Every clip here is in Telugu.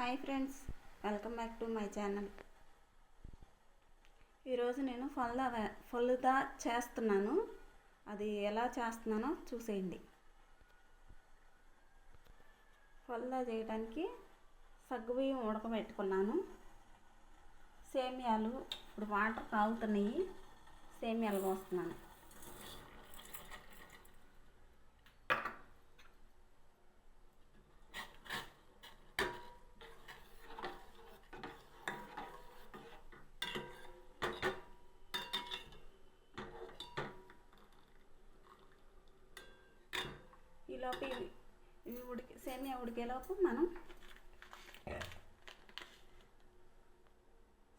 Hi friends welcome back to my channel. ఈరోజు నేను ఫల్దా ఫలుదా చేస్తున్నాను. అది ఎలా చేస్తున్నానో చూసేయండి. ఫలుదా చేయడానికి సగ్గుబియ్యం ఉడకబెట్టుకున్నాను. సేమియాలు ఇప్పుడు వాటర్ కాగుతున్నాయి సేమియాలు పోస్తున్నాను. ఈలోపు ఇవి. ఇవి ఉడికి సేమియా ఉడికేలోపు మనం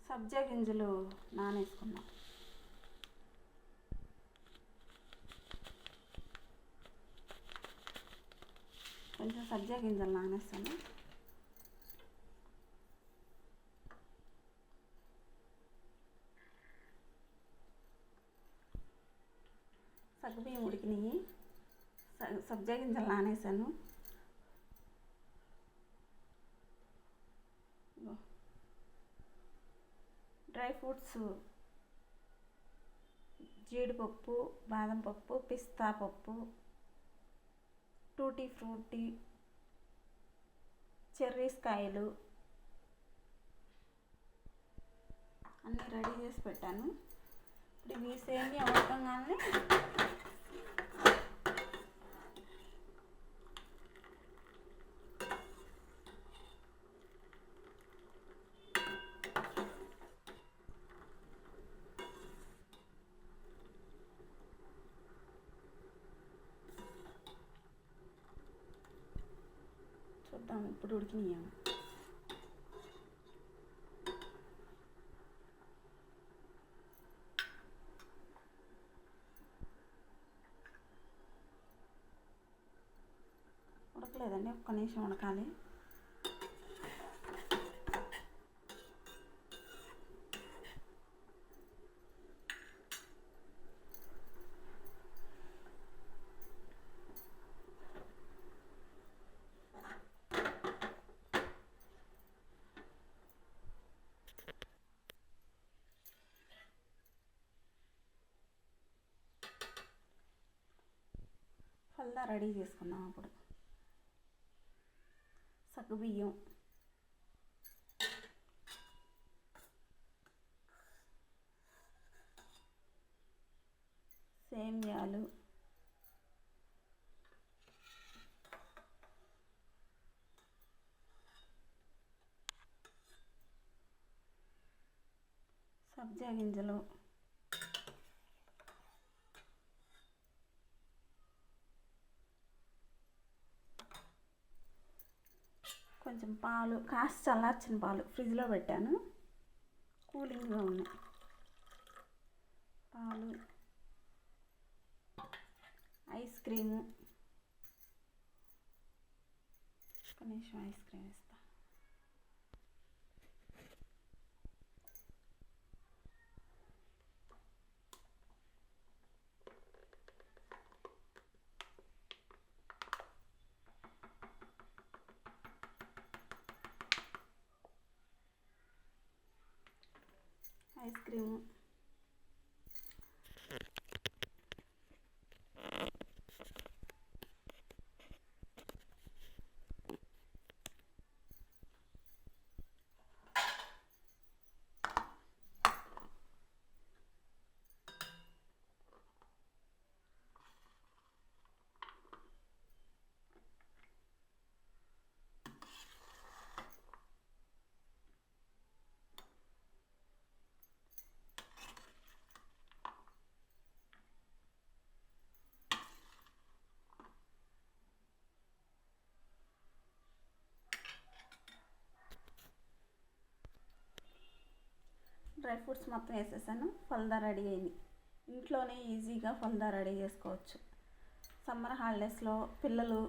సబ్జా గింజలు నానేసుకుందాం. కొంచెం సబ్జా గింజలు నానేస్తాను. సగ్గుబియ్యం ఉడికినాయి సబ్జా గింజలు నానేసాను డ్రై ఫ్రూట్స్ జీడిపప్పు బాదం పప్పు పిస్తా పప్పు టూటీ ఫ్రూటీ చెర్రీస్ కాయలు అన్నీ రెడీ చేసి పెట్టాను. ఇప్పుడు ఇవి సేమియా ఉడకంగానే చూద్దాం ఇప్పుడు ఉడికినాయేమో ఉడకలేదండి ఒక్క నిమిషం ఉడకాలి ఫల్దా రెడీ చేసుకుందాం అప్పుడు. సగ్గుబియ్యం సేమ్యాలు. సబ్జా గింజలు. కొంచెం పాలు కాస్త చల్లార్చిన పాలు ఫ్రిడ్జ్లో పెట్టాను. కూలింగ్గా ఉన్నాయి. పాలు ఐస్ క్రీము. ఒక నిమిషం ఐస్ క్రీమ్ వేస్తాను ఐస్ క్రీము డ్రై ఫ్రూట్స్ మొత్తం వేసేసాను. ఫలదా రెడీ అయింది. ఇంట్లోనే ఈజీగా ఫలదా రెడీ చేసుకోవచ్చు. సమ్మర్ హాలిడేస్లో పిల్లలు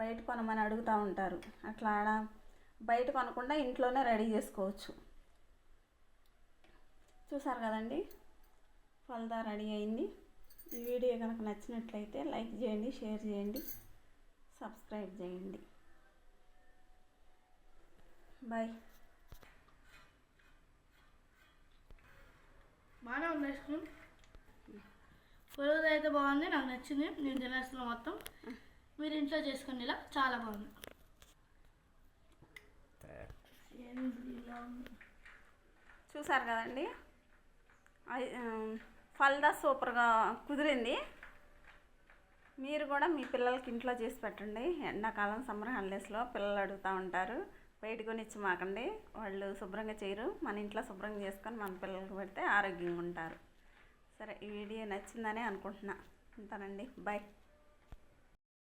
బయట కొనమని అడుగుతూ ఉంటారు. అట్లా ఆడ బయట కొనకుండా ఇంట్లోనే రెడీ చేసుకోవచ్చు. చూసారు కదండి? ఫలదా రెడీ అయింది. ఈ వీడియో కనుక నచ్చినట్లయితే లైక్ చేయండి షేర్ చేయండి సబ్స్క్రైబ్ చేయండి. బాయ్. బాగానే ఉంది ఐస్ క్రీమ్ పొరుగుది అయితే బాగుంది నాకు నచ్చింది. నేను తినేస్తున్నా మొత్తం. మీరు ఇంట్లో చేసుకోండి ఇలా. చాలా బాగుంది. చూసారు కదండి? ఐ- ఫల్దా సూపర్గా కుదిరింది. మీరు కూడా మీ పిల్లలకి ఇంట్లో చేసి పెట్టండి. ఎండాకాలం సమ్మర్ హాలిడేస్లో పిల్లలు అడుగుతూ ఉంటారు. బయట కొనిచ్చి మాకండి. వాళ్ళు శుభ్రంగా చేయరు. మన ఇంట్లో శుభ్రంగా చేసుకొని మన పిల్లలకు పెడితే ఆరోగ్యంగా ఉంటారు. సరే ఈ వీడియో నచ్చిందని అనుకుంటున్నా. ఉంటానండి. బాయ్.